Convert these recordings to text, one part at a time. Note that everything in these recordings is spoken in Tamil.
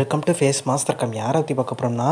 Welcome to face master come யாரை பற்றி பார்க்க போகிறோம்னா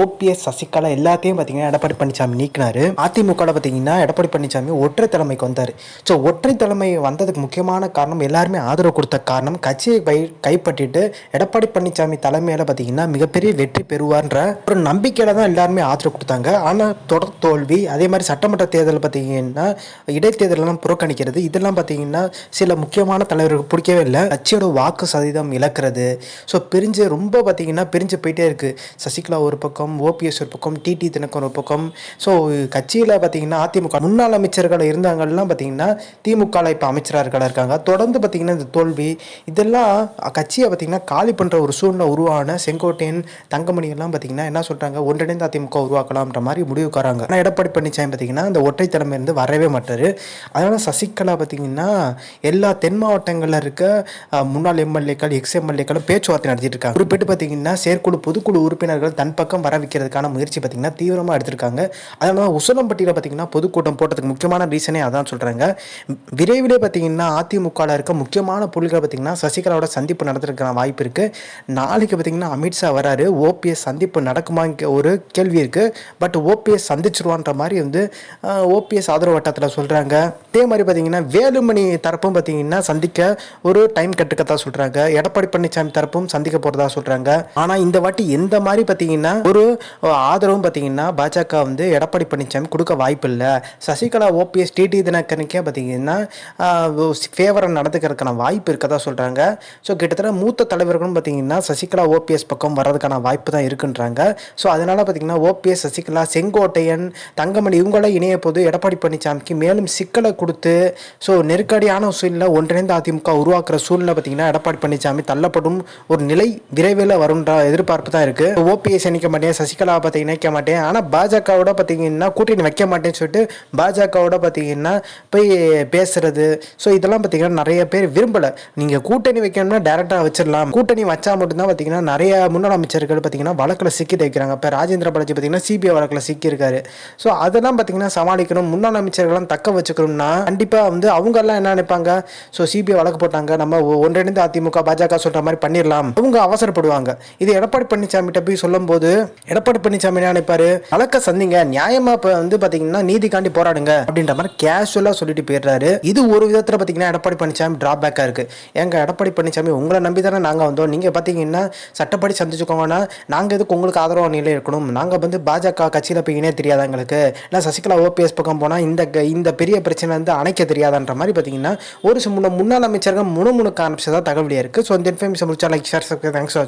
ஓபிஎஸ் சசிகலா எல்லாத்தையும் பார்த்தீங்கன்னா எடப்பாடி பழனிசாமி நீக்கினாரு. அதிமுகவில் பார்த்தீங்கன்னா எடப்பாடி பழனிசாமி ஒற்றை தலைமைக்கு வந்தார். ஸோ ஒற்றை தலைமை வந்ததுக்கு முக்கியமான காரணம் எல்லாருமே ஆதரவு கொடுத்த காரணம் கட்சியை கை கைப்பற்றிட்டு எடப்பாடி பழனிசாமி தலைமையில் பார்த்தீங்கன்னா மிகப்பெரிய வெற்றி பெறுவார்ன்ற ஒரு நம்பிக்கையில் தான் எல்லாருமே ஆதரவு கொடுத்தாங்க. ஆனால் தொடர் தோல்வி அதே மாதிரி சட்டமன்ற தேர்தல் பார்த்தீங்கன்னா இடைத்தேர்தலெல்லாம் புறக்கணிக்கிறது இதெல்லாம் பார்த்தீங்கன்னா சில முக்கியமான தலைவர்களுக்கு பிடிக்கவே இல்லை. கட்சியோட வாக்கு சதவீதம் இழக்கிறது. ஸோ பிரிஞ்சு ரொம்ப ரொம்ப பார்த்தீங்கன்னா பிரிஞ்சு போயிட்டே இருக்குது சசிகலா ஒரு பக்கம் ஓபிஎஸ் ஒரு பக்கம் டிடி தினகரன் ஒரு பக்கம். ஸோ கட்சியில் பார்த்தீங்கன்னா அதிமுக முன்னாள் அமைச்சர்கள் இருந்தாங்கலாம் பார்த்தீங்கன்னா திமுகவில் இப்போ அமைச்சராக இருக்காங்க. தொடர்ந்து பார்த்திங்கன்னா இந்த தோல்வி இதெல்லாம் கட்சியை பார்த்தீங்கன்னா காலி பண்ணுற ஒரு சூழ்நிலை உருவான செங்கோட்டையன் தங்கமணி எல்லாம் பார்த்தீங்கன்னா என்ன சொல்கிறாங்க ஒன்றிணைந்த அதிமுக உருவாக்கலாம்ன்ற மாதிரி முடிவுக்காராங்க. ஆனால் எடப்பாடி பழனிசாமி பார்த்திங்கன்னா இந்த ஒற்றைத்தலைமை இருந்து வரவே மாட்டார். அதனால் சசிகலா பார்த்தீங்கன்னா எல்லா தென் மாவட்டங்களில் இருக்க முன்னாள் எம்எல்ஏக்கள் எக்ஸ் எம்எல்ஏக்களும் பேச்சுவார்த்தை நடத்திட்டு இருக்காங்க. குறிப்பிட்டு பார்த்தீங்கன்னா செயற்குழு பொதுக்குழு உறுப்பினர்கள் தன் பக்கம் வர வைக்கிறதுக்கான முயற்சி பார்த்தீங்கன்னா தீவிரமாக எடுத்திருக்காங்க. அதனால தான் உசலம்பட்டியில் பார்த்தீங்கன்னா பொதுக்கூட்டம் போட்டதுக்கு முக்கியமான ரீசனே அதான் சொல்கிறாங்க விரைவிலே பார்த்தீங்கன்னா அதிமுகவில் இருக்க முக்கியமான புள்ளிகள் பார்த்தீங்கன்னா சசிகலாவோட சந்திப்பு நடத்துறதுக்கான வாய்ப்பு இருக்குது நாளைக்கு பார்த்தீங்கன்னா அமித்ஷா வராரு. ஓபிஎஸ் சந்திப்பு நடக்குமாங்க ஒரு கேள்வி இருக்குது பட் ஓபிஎஸ் சந்திச்சிருவான்ற மாதிரி வந்து ஓபிஎஸ் ஆதரவு வட்டத்தில் சொல்கிறாங்க அதே மாதிரி பார்த்தீங்கன்னா வேலுமணி தரப்பும் பார்த்தீங்கன்னா சந்திக்க ஒரு டைம் கட்டுக்கத்தான் சொல்கிறாங்க எடப்பாடி பழனிசாமி தரப்பும் சந்திக்க போகிறதா சொல்கிறாங்க ஆனால் இந்த வாட்டி எந்த மாதிரி பார்த்தீங்கன்னா ஒரு ஆதரவும் பார்த்தீங்கன்னா பாஜக வந்து எடப்பாடி பழனிசாமி கொடுக்க வாய்ப்பு இல்லை சசிகலா ஓபிஎஸ் டிடி தினகரனுக்கே பார்த்தீங்கன்னா ஃபேவரை நடந்துக்கிறதுக்கான வாய்ப்பு இருக்கதா சொல்கிறாங்க ஸோ கிட்டத்தட்ட மூத்த தலைவர்களும் பார்த்தீங்கன்னா சசிகலா ஓபிஎஸ் பக்கம் வர்றதுக்கான வாய்ப்பு தான் இருக்குன்றாங்க. ஸோ அதனால் பார்த்தீங்கன்னா ஓபிஎஸ் சசிகலா செங்கோட்டையன் தங்கமணி இவங்களாம் இணைய போது எடப்பாடி பழனிசாமிக்கு மேலும் சிக்கலை கொடுத்து ஸோ நெருக்கடியான சூழ்நிலை ஒன்றிணைந்த அதிமுக உருவாக்குற சூழ்நிலை பார்த்தீங்கன்னா எடப்பாடி பழனிசாமி தள்ளப்படும் ஒரு நிலை விரைவில் வரும்ன்ற எதிர்பார்ப்பு தான் இருக்குது ஓபிஎஸ் இணைக்க மாட்டேன் சசிகலாவை பற்றி இணைக்க மாட்டேன். ஆனால் பாஜகவோட பார்த்தீங்கன்னா கூட்டணி வைக்க மாட்டேன்னு சொல்லிட்டு பாஜகவோட பார்த்தீங்கன்னா போய் பேசுறது. ஸோ இதெல்லாம் பார்த்தீங்கன்னா நிறைய பேர் விரும்பலை. நீங்கள் கூட்டணி வைக்கணும்னா டேரெக்டாக வச்சிடலாம். கூட்டணி வச்சா மட்டும்தான் பார்த்தீங்கன்னா நிறைய முன்னாள் அமைச்சர்கள் பார்த்தீங்கன்னா வழக்கில் சிக்கி தைக்கிறாங்க இப்போ ராஜேந்திர பாலாஜி பார்த்தீங்கன்னா சிபிஐ வழக்கில் சிக்கியிருக்காரு. ஸோ அதெல்லாம் பார்த்தீங்கன்னா சமாளிக்கணும். முன்னாள் அமைச்சர்கள்லாம் தக்க வச்சுக்கணும்னா கண்டிப்பாக வந்து அவங்கெல்லாம் என்ன நினைப்பாங்க? ஸோ சிபிஐ வழக்கு போட்டாங்க. நம்ம ஒ- ஒன்றிணைந்து அதிமுக பாஜக சொல்கிற மாதிரி பண்ணிடலாம். அவங்க கஷ்டப்படுவாங்க இது எடப்பாடி பழனிசாமிகிட்ட போய் சொல்லும்போது எடப்பாடி பழனிசாமி என்ன நினைப்பாரு? வழக்க சந்திங்க நியாயமா இப்போ வந்து பார்த்தீங்கன்னா நீதிக்காண்டி போராடுங்க அப்படின்ற மாதிரி கேஷுவலாக சொல்லிட்டு போயிடுறாரு. இது ஒரு விதத்தில் பார்த்தீங்கன்னா எடப்பாடி பழனிசாமி டிராபேக்காக இருக்கு. எங்க எடப்பாடி பழனிசாமி உங்களை நம்பி தானே நாங்கள் வந்தோம். நீங்கள் பார்த்தீங்கன்னா சட்டப்படி சந்திச்சுக்கோங்கன்னா நாங்கள் எதுக்கு உங்களுக்கு ஆதரவு நிலை இருக்கணும்? நாங்கள் வந்து பாஜக கட்சியில் போய் இணைய எங்களுக்கு? இல்லை சசிகலா ஓபிஎஸ் பக்கம் போனால் இந்த க- இந்த பெரிய பிரச்சனை வந்து அணைக்க தெரியாதான்ற மாதிரி பார்த்தீங்கன்னா ஒரு சில முன்னாள் அமைச்சர்கள் முணுமுணுக்க ஆரம்பிச்சதா தகவலியாக இருக்குது ஸோ இந்த இன்ஃபர்மேஷன் முடிச்சா like share thanks for